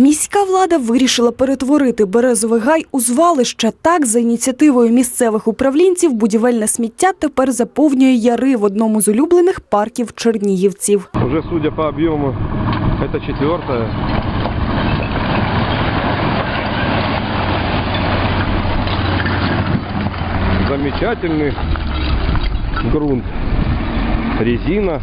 Міська влада вирішила перетворити березовий гай у звалище. Так, за ініціативою місцевих управлінців, будівельне сміття тепер заповнює яри в одному з улюблених парків чернігівців. Уже судя по объему, это четвертая. Замечательный грунт. Резина,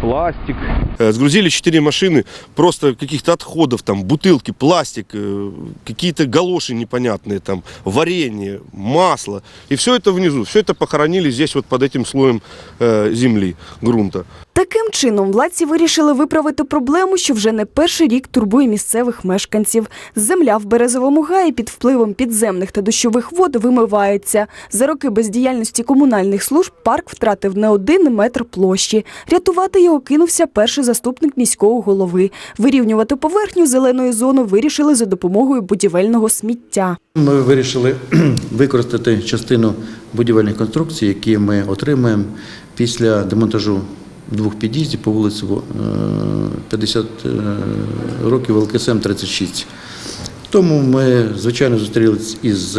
пластик. Э, Сгрузили четыре машины просто каких-то отходов, там бутылки, пластик, э, какие-то галоши непонятные, там варенье, масло. И все это внизу, все это похоронили здесь вот под этим слоем э, земли, грунта. Таким чином, владці вирішили виправити проблему, що вже не перший рік турбує місцевих мешканців. Земля в березовому гаї під впливом підземних та дощових вод вимивається. За роки бездіяльності комунальних служб парк втратив не один метр площі. Рятувати його кинувся перший заступник міського голови. Вирівнювати поверхню зеленої зони вирішили за допомогою будівельного сміття. Ми вирішили використати частину будівельних конструкцій, які ми отримаємо після демонтажу двох під'їздів по вулиці е, 50 е, років ЛКСМ 36. Тому ми, звичайно, зустрілися із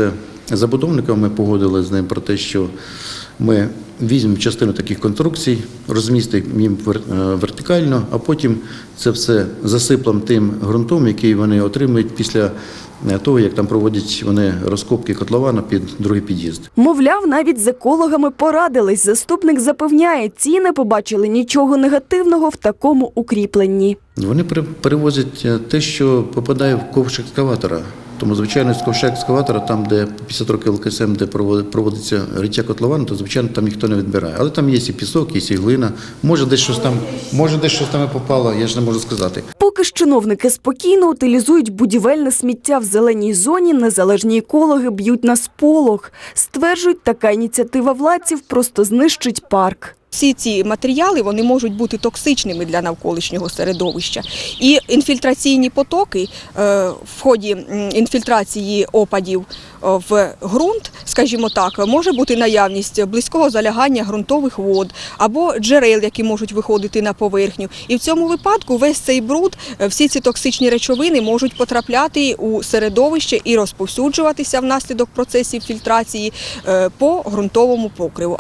забудовником, ми погодили з ним про те, що ми візьмемо частину таких конструкцій, розмістимо їм е, вертикально, а потім це все засиплемо тим ґрунтом, який вони отримують після е, того, як там проводять вони розкопки котлована під другий під'їзд. Мовляв, навіть з екологами порадились. Заступник запевняє, ці не побачили нічого негативного в такому укріпленні. Вони пере- перевозять е, те, що попадає в ковш екскаватора. Тому, звичайно, з ковша екскаватора, там, де 50 років ЛКСМ, де проводи- проводиться риття котлован, то звичайно там ніхто не відбирає. Але там є і пісок, є і глина. Може, десь щось там, може, десь щось там і попало, я ж не можу сказати. Поки ж чиновники спокійно утилізують будівельне сміття в зеленій зоні, незалежні екологи б'ють на сполох. Стверджують, така ініціатива владців просто знищить парк. Всі ці матеріали вони можуть бути токсичними для навколишнього середовища. І інфільтраційні потоки е, в ході інфільтрації опадів е, в ґрунт, скажімо так, може бути наявність близького залягання ґрунтових вод або джерел, які можуть виходити на поверхню. І в цьому випадку весь цей бруд, е, всі ці токсичні речовини можуть потрапляти у середовище і розповсюджуватися внаслідок процесів фільтрації по ґрунтовому покриву.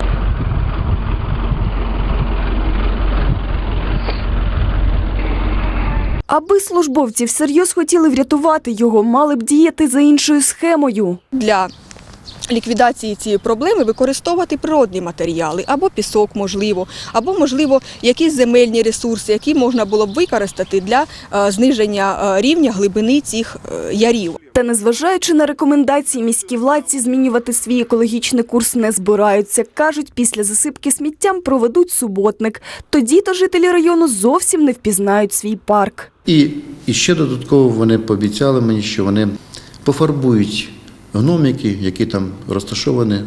Аби службовці всерйоз хотіли врятувати його, мали б діяти за іншою схемою. для ліквідації цієї проблеми використовувати природні матеріали або пісок, можливо, або можливо якісь земельні ресурси, які можна було б використати для е, зниження е, рівня глибини цих е, ярів. Та незважаючи на рекомендації, міські владці змінювати свій екологічний курс не збираються. Кажуть, після засипки сміттям проведуть суботник. Тоді то жителі району зовсім не впізнають свій парк. І, і ще додатково вони пообіцяли мені, що вони пофарбують гномики, які там розташовані